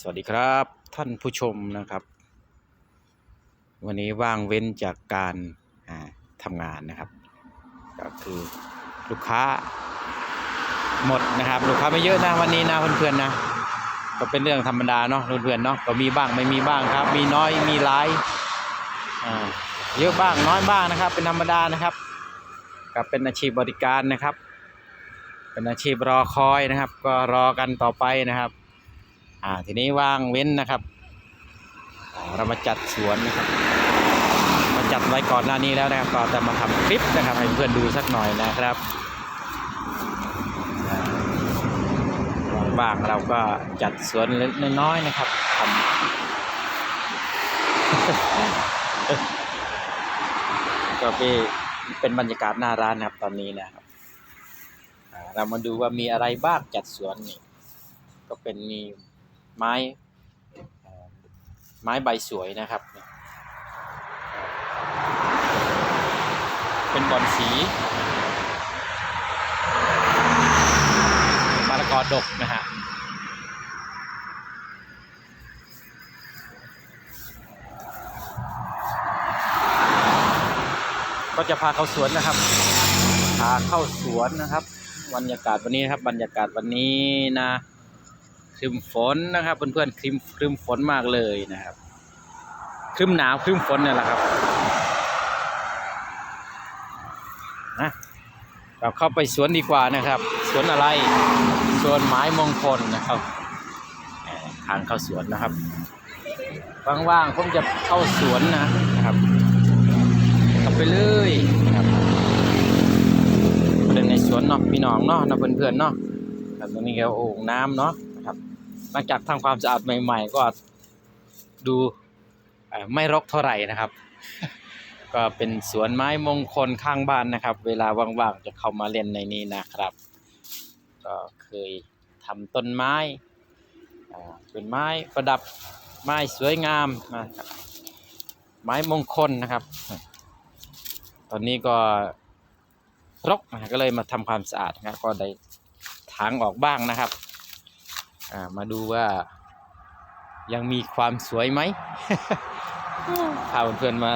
สวัสดีครับท่านผู้ชมนะครับ วันนี้ว่างเว้นจากการทำงานนะครับ ก็คือลูกค้าหมดนะครับ ลูกค้าไม่เยอะนะวันนี้นะเพื่อนๆนะก็เป็นเรื่องธรรมดาเนาะเพื่อนๆเนาะก็มีบ้างไม่มีบ้างครับ มีน้อยมีหลายเยอะบ้างน้อยบ้างนะครับ เป็นธรรมดานะครับก็เป็นอาชีพบริการนะครับ เป็นอาชีพรอคอยนะครับ ก็รอกันต่อไปนะครับ อ่าทีนี้ว่างเว้นนะครับ เรามาจัดสวนนะครับ มาจัดไว้ก่อนหน้านี้แล้วนะครับก็จะมาทำคลิปนะครับ ให้เพื่อนดูสักหน่อยนะครับอ่าว่างๆเราก็จัดสวนเล็กน้อยนะครับทำก็เป็นเป็นบรรยากาศหน้าร้านนะครับตอนนี้นะครับเรามาดูว่ามีอะไรบ้างจัดสวนนี่ก็เป็นมี ไม้ไม้ใบสวยนะครับ เป็นบอนสีมะละกอดกนะฮะก็จะพาเข้าสวนนะครับ พาเข้าสวนนะครับ บรรยากาศวันนี้นะครับ บรรยากาศวันนี้นะ รึมฝนนะครับ เพื่อนๆครึมครึมฝนมากเลยนะครับครึมหนาวครึมฝนเนี่ยแหละครับนะเราเข้าไปสวนดีกว่านะครับ สวนอะไรสวนไม้มงคลนะครับทางเข้าสวนนะครับว่างๆผมจะเข้าสวนนะนะครับข้าไปเลยนะครับเดินในสวนเนาะพี่น้องเนาะนะเพื่อนๆเนาะตรงนี้ก็โอ่งน้ำเนาะ หลังจากทำความสะอาดใหม่ ๆ ก็ดูไม่รกเท่าไหร่นะครับ ก็เป็นสวนไม้มงคลข้างบ้านนะครับ เวลาว่างๆจะเข้ามาเล่นในนี้นะครับ ก็เคยทำต้นไม้เป็นไม้ประดับไม้สวยงามนะครับไม้มงคลนะครับ ตอนนี้ก็รกก็เลยมาทำความสะอาดนะก็ได้ถางออกบ้างนะครับ มาดูว่ายังมีความสวยไหมพาเพื่อนๆมา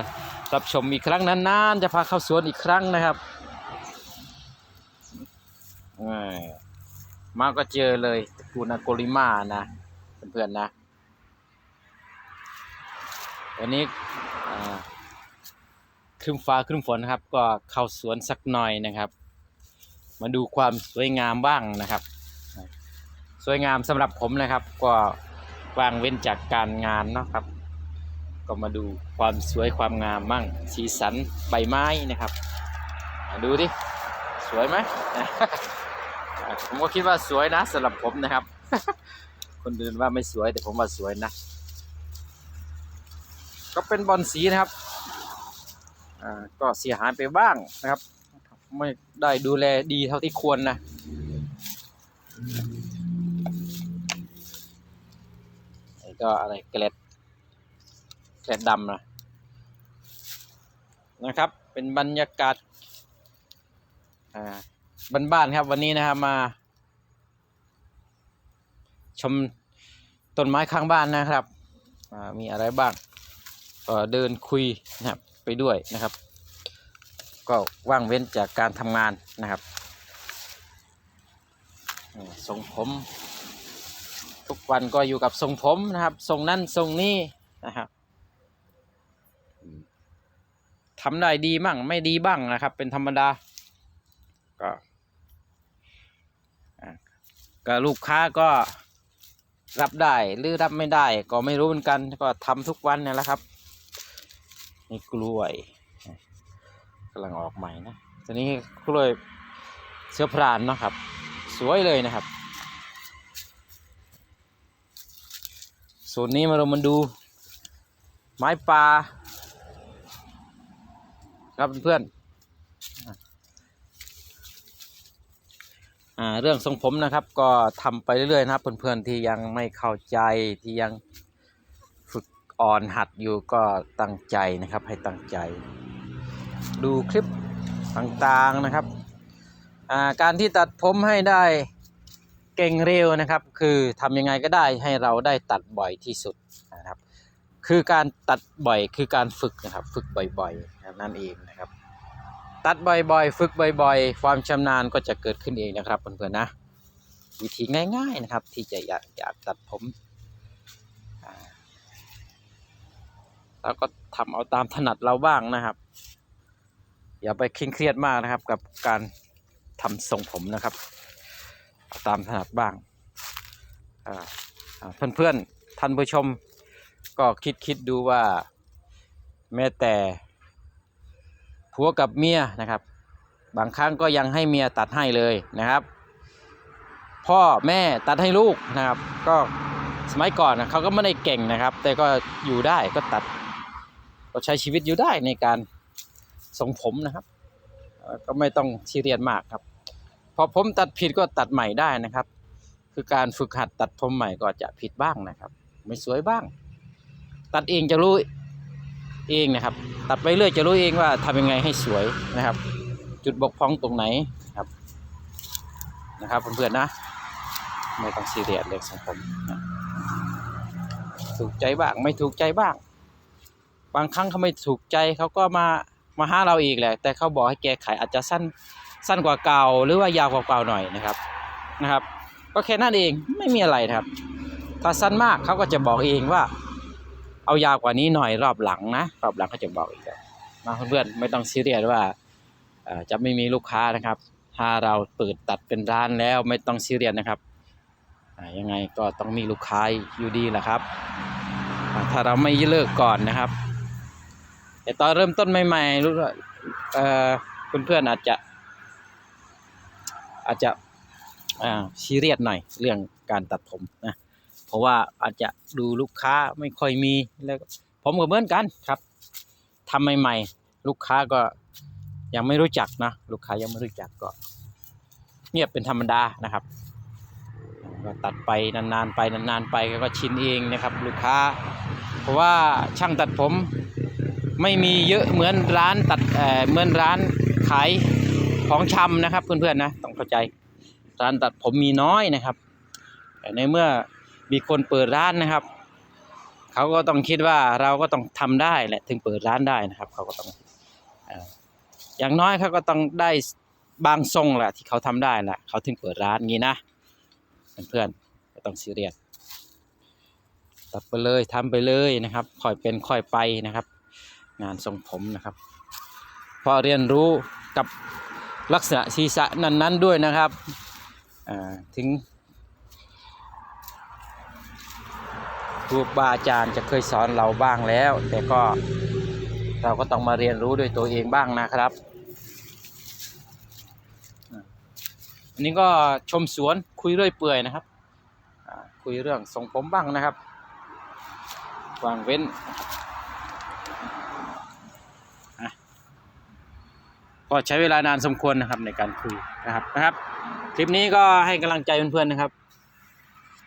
รับชมอีกครั้งนานๆจะพาเข้าสวนอีกครั้งนะครับอ่ามาก็เจอเลยตระกูลอาโกลิมานะเพื่อนๆนะวันนี้อ่าครึ้มฟ้าครึ้มฝนนะครับ ก็เข้าสวนสักหน่อยนะครับ มาดูความสวยงามบ้างนะครับ สวยงามสำหรับผมนะครับ ก็วางเว้นจากการงานนะครับ ก็มาดูความสวยความงามมั่งสีสันใบไม้นะครับ ดูดิสวยไหมผมก็คิดว่าสวยนะสำหรับผมนะครับ คนอื่นว่าไม่สวยแต่ผมว่าสวยนะ ก็เป็นบอลสีนะครับก็เสียหายไปบ้างนะครับ ไม่ได้ดูแลดีเท่าที่ควรนะ นี่ ก็อะไรเกล็ดเกล็ดดำนะนะครับ เป็นบรรยากาศอ่าบ้านๆครับ วันนี้นะครับมา ชมต้นไม้ข้างบ้านนะครับมีอะไรบ้างก็เดินคุยนะครับไปด้วยนะครับ ก็ว่างเว้นจากการทำงานนะครับนี่ทรงผม ทุกวันก็อยู่กับทรงผมนะครับ ทรงนั่นทรงนี้นะครับทำได้ดีบ้างไม่ดีบ้างนะครับ เป็นธรรมดา ก็ก็ลูกค้าก็รับได้หรือรับไม่ได้ ก็ไม่รู้เหมือนกัน ก็ทำทุกวันนี่แหละครับนี่กล้วยกำลังออกใหม่นะทีนี้กล้วยเชื้อพรานเนาะครับ สวยเลยนะครับ ส่วนนี้มาเรามาดู ไม้ปลาครับเพื่อนอ่าเรื่องทรงผมนะครับ ก็ทำไปเรื่อยๆนะครับ เพื่อนๆที่ยังไม่เข้าใจที่ยังฝึกอ่อนหัดอยู่ก็ตั้งใจนะครับ ให้ตั้งใจ ดูคลิปต่างๆนะครับ การที่ตัดผมให้ได้ เก่งเร็วนะครับ คือทำยังไงก็ได้ให้เราได้ตัดบ่อยที่สุดนะครับ คือการตัดบ่อยคือการฝึกนะครับ ฝึกบ่อยๆนั่นเองนะครับ ตัดบ่อยๆ ฝึกบ่อยๆ ความชำนาญก็จะเกิดขึ้นเองนะครับเพื่อนๆนะ วิธีง่าย ๆนะครับ ที่จะอยากอยากตัดผมแล้วก็ทำเอาตามถนัดเราบ้างนะครับอย่าไปเคร่งเครียดมากนะครับกับการทำทรงผมนะครับ ตามถนัดบ้างอ่าอ่าเพื่อนท่านผู้ชมก็คิดคิดดูว่าแม้แต่ผัวกับเมียนะครับ บางครั้งก็ยังให้เมียตัดให้เลยนะครับ พ่อแม่ตัดให้ลูกนะครับ ก็สมัยก่อนนะเขาก็ไม่ได้เก่งนะครับ แต่ก็อยู่ได้ก็ตัดก็ใช้ชีวิตอยู่ได้ในการทรงผมนะครับ ก็ไม่ต้องซีเรียสมากครับ พอผมตัดผิดก็ตัดใหม่ได้นะครับ คือการฝึกหัดตัดผมใหม่ก็จะผิดบ้างนะครับ ไม่สวยบ้าง ตัดเองจะรู้เองนะครับ ตัดไปเรื่อยจะรู้เองว่าทำยังไงให้สวยนะครับ จุดบกพร่องตรงไหนครับนะครับเพื่อนๆนะไม่ต้องซีเรียสเรื่องสังคมนะถูกใจบ้างไม่ถูกใจบ้าง บางครั้งเขาไม่ถูกใจเขาก็มามาหาเราอีกแหละแต่เขาบอกให้แก้ไขอาจจะสั้น สั้นกว่าเก่าหรือว่ายาวกว่าเก่าหน่อยนะครับนะครับ ก็แค่นั้นเองไม่มีอะไรนะครับ ถ้าสั้นมากเขาก็จะบอกเองว่า เอายาวกว่านี้หน่อยรอบหลังนะรอบหลังเขาจะบอกอีกนะเพื่อนๆไม่ต้องซีเรียสว่าจะไม่มีลูกค้านะครับ ถ้าเราเปิดตัดเป็นร้านแล้วไม่ต้องซีเรียสนะครับยังไงก็ต้องมีลูกค้าอยู่ดีแหละครับ ถ้าเราไม่เลิกก่อนนะครับแต่ตอนเริ่มต้นใหม่ๆรู้ว่าเอ่อเพื่อนๆอาจจะ อาจจะอ่าซีเรียสหน่อยเรื่องการตัดผมนะเพราะว่าอาจจะดูลูกค้าไม่ค่อยมีแล้วผมก็เหมือนกันครับทำใหม่ๆลูกค้าก็ยังไม่รู้จักนะลูกค้ายังไม่รู้จักก็เงียบเป็นธรรมดานะครับก็ตัดไปนานๆไปนานๆไปก็ชินเองนะครับ ลูกค้า เพราะว่าช่างตัดผมไม่มีเยอะเหมือนร้านตัดเออเหมือนร้านขาย ของชำนะครับเพื่อนๆนะต้องเข้าใจร้านตัดผมมีน้อยนะครับ แต่ในเมื่อมีคนเปิดร้านนะครับ เขาก็ต้องคิดว่าเราก็ต้องทำได้แหละถึงเปิดร้านได้นะครับ เขาก็ต้องอย่างน้อยเขาก็ต้องได้บางทรงแหละที่เขาทำได้แหละเขาถึงเปิดร้านงี้นะเพื่อนๆไม่ต้องซีเรียสตัดไปเลยทำไปเลยนะครับค่อยเป็นค่อยไปนะครับ งานทรงผมนะครับพอเรียนรู้กับ ลักษณะศีรษะนั้น ๆ ด้วยนะครับถึงครูบาอาจารย์จะเคยสอนเราบ้างแล้ว แต่ก็เราก็ต้องมาเรียนรู้ด้วยตัวเองบ้างนะครับ อันนี้ก็ชมสวนคุยเรื่อยเปื่อยนะครับ คุยเรื่องทรงผมบ้างนะครับวางเว้นอะ ก็ใช้เวลานานสมควรนะครับในการคุยนะครับนะครับ คลิปนี้ก็ให้กำลังใจเพื่อนๆนะครับ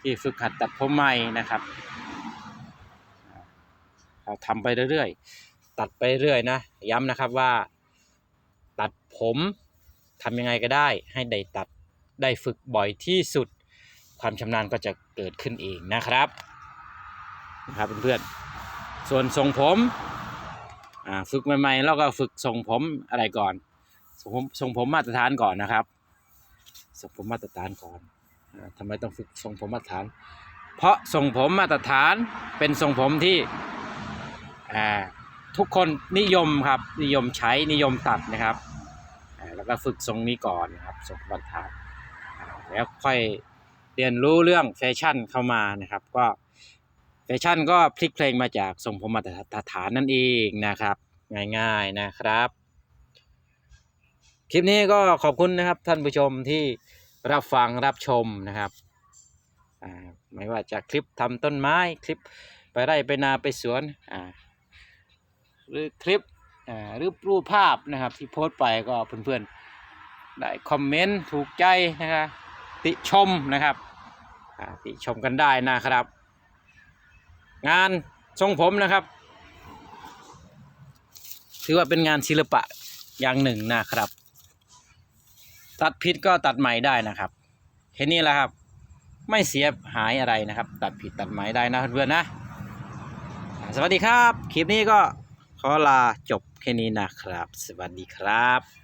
ที่ฝึกหัดตัดผมใหม่นะครับเราทำไปเรื่อยๆตัดไปเรื่อยนะย้ำนะครับว่า ตัดผมทำยังไงก็ได้ ให้ได้ตัดได้ฝึกบ่อยที่สุด ความชำนาญก็จะเกิดขึ้นเองนะครับนะครับเพื่อนๆส่วนทรงผมฝึกใหม่ๆเราก็ฝึกทรงผมอะไรก่อน ทรงผมทรงผมมาตรฐานก่อนนะครับทรงผมมาตรฐานก่อนอาทำไมต้องฝึกทรงผมมาตรฐาน เพราะทรงผมมาตรฐานเป็นทรงผมที่ทุกคนนิยมครับนิยมใช้นิยมตัดนะครับแล้วก็ฝึกทรงนี้ก่อนนะครับทรงมาตรฐานแล้วค่อยเรียนรู้เรื่องแฟชั่นเข้ามานะครับ ก็แฟชั่นก็พลิกเพลงมาจากทรงผมมาตรฐานนั่นเองนะครับ ง่ายๆนะครับ คลิปนี้ก็ขอบคุณนะครับท่านผู้ชมที่รับฟังรับชมนะครับไม่ว่าจะคลิปทำต้นไม้คลิปไปไร่ไปนาไปสวนอ่าหรือคลิปอ่าหรือรูปภาพนะครับ ที่โพสต์ไปก็เพื่อนๆได้คอมเมนต์ถูกใจนะครับติชมนะครับติชมกันได้นะครับ งานทรงผมนะครับ ถือว่าเป็นงานศิลปะอย่างหนึ่งนะครับ ตัดผิดก็ตัดใหม่ได้นะครับแค่นี้แหละครับ ไม่เสียหายอะไรนะครับ ตัดผิดตัดใหม่ได้นะเพื่อนๆนะสวัสดีครับ คลิปนี้ก็ขอลาจบแค่นี้นะครับ สวัสดีครับ